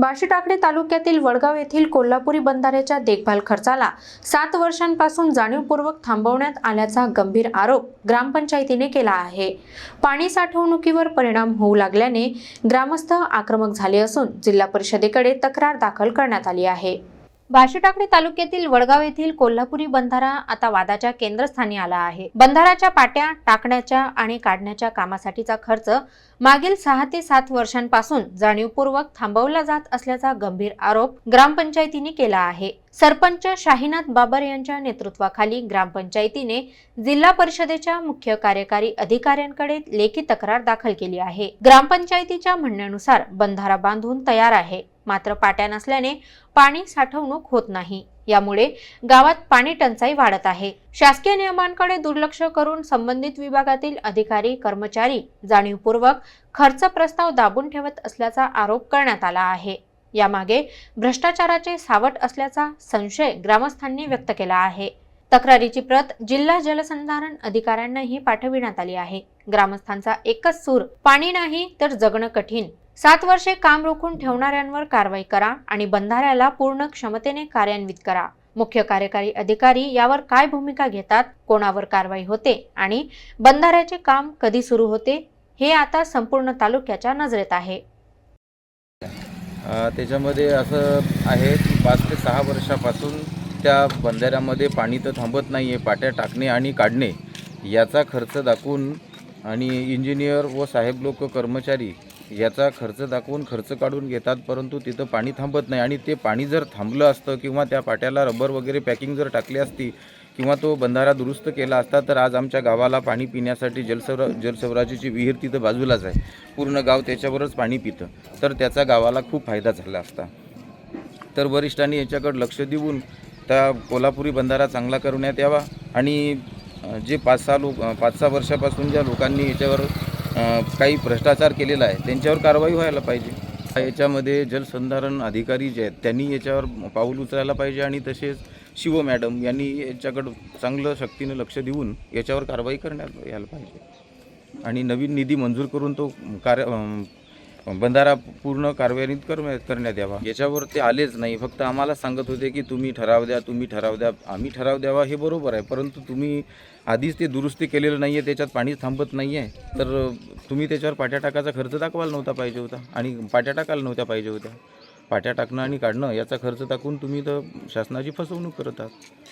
बार्शी तालुक्यातील वडगाव येथील कोल्हापुरी बंधाऱ्याच्या देखभाल खर्चाला सात वर्षांपासून जाणीवपूर्वक थांबवण्यात आल्याचा गंभीर आरोप ग्रामपंचायतीने केला आहे. पाणी साठवणुकीवर परिणाम होऊ लागल्याने ग्रामस्थ आक्रमक झाले असून जिल्हा परिषदेकडे तक्रार दाखल करण्यात आली आहे. बार्शी तालुक्यातील वडगाव येथील कोल्हापुरी बंधारा आता वादाच्या केंद्रस्थानी आला आहे. बंधाराच्या पाट्या टाकण्याच्या आणि काढण्याच्या कामासाठीचा खर्च मागील सहा ते सात वर्षांपासून जाणीवपूर्वक थांबवला जात असल्याचा गंभीर आरोप ग्रामपंचायतीने केला आहे. सरपंच शाहीनाथ बाबर यांच्या नेतृत्वाखाली ग्रामपंचायतीने जिल्हा परिषदेच्या मुख्य कार्यकारी अधिकाऱ्यांकडे लेखी तक्रार दाखल केली आहे. ग्रामपंचायतीच्या म्हणण्यानुसार बंधारा बांधून तयार आहे. मात्र पाट्या नसल्याने पाणी साठवणूक होत नाही. यामुळे गावात पाणी टंचाई वाढत आहे. शासकीय नियमांकडे दुर्लक्ष करून संबंधित विभागातील अधिकारी कर्मचारी जाणीवपूर्वक खर्च प्रस्ताव दाबून ठेवत असल्याचा आरोप करण्यात आला आहे. यामागे भ्रष्टाचाराचे सावट असल्याचा संशय ग्रामस्थांनी व्यक्त केला आहे. तक्रारीची प्रत जिल्हा जलसंधारण अधिकाऱ्यांनाही पाठविण्यात आली आहे. ग्रामस्थांचा एकच सूर पाणी नाही तर जगणं कठीण. सात वर्षे काम रोखून ठेवणाऱ्यांवर कारवाई करा आणि बंधाऱ्याला पूर्ण क्षमतेने कार्यान्वित करा. मुख्य कार्यकारी अधिकारी यावर काय भूमिका घेतात कोणावर कारवाई होते आणि बंधाऱ्याचे काम कधी सुरू होते हे आता संपूर्ण तालुक्याच्या नजरेत आहे. त्याच्यामध्ये असं आहे की पाच ते सहा वर्षापासून त्या बंधाऱ्यामध्ये पाणी तर थांबत नाही आहे पाट्या टाकणे आणि काढणे याचा खर्च दाखवून आणि इंजिनियर व साहेब लोक कर्मचारी याचा खर्च दाखवून खर्च काढून घेतात परंतु तिथं पाणी थांबत नाही. आणि ते पाणी जर थांबलं असतं किंवा त्या पाट्याला रबर वगैरे पॅकिंग जर टाकली असती किंवा तो बंधारा दुरुस्त केला असता तर आज आमच्या गावाला पाणी पिण्यासाठी जलसवरा जलसवराजीची विहीर तिथं बाजूलाच आहे. पूर्ण गाव त्याच्यावरच पाणी पितं. तर त्याचा गावाला खूप फायदा झाला असता. तर वरिष्ठांनी याच्याकडे लक्ष देऊन त्या कोल्हापुरी बंधारा चांगला करण्यात यावा आणि जे पाच सहा लोक पाच सहा वर्षापासून ज्या लोकांनी याच्यावर काही भ्रष्टाचार केलेला आहे त्यांच्यावर कारवाई व्हायला पाहिजे. याच्यामध्ये जलसंधारण अधिकारी जे आहेत त्यांनी याच्यावर पाऊल उचलायला पाहिजे आणि तसेच शिव मॅडम यांनी याच्याकडं चांगलं शक्तीनं लक्ष देऊन याच्यावर कारवाई करण्यात यायला पाहिजे. आणि नवीन निधी मंजूर करून तो कार्य बंधारा पूर्ण कार्यान्वित कर करण्यात यावा. याच्यावर ते आलेच नाही. फक्त आम्हाला सांगत होते की तुम्ही ठराव द्या तुम्ही ठराव द्या. आम्ही ठराव द्यावा हे बरोबर आहे. परंतु तुम्ही आधीच ते दुरुस्ती केलेलं नाही आहे त्याच्यात पाणीच थांबत नाही आहे तर तुम्ही त्याच्यावर पाट्या टाकायचा खर्च दाखवायला नव्हता पाहिजे होता. आणि पाट्या टाकायला नव्हत्या पाहिजे होत्या. पाट्या टाकणं आणि काढणं याचा खर्च टाकून तुम्ही तर शासनाची फसवणूक करत आहात.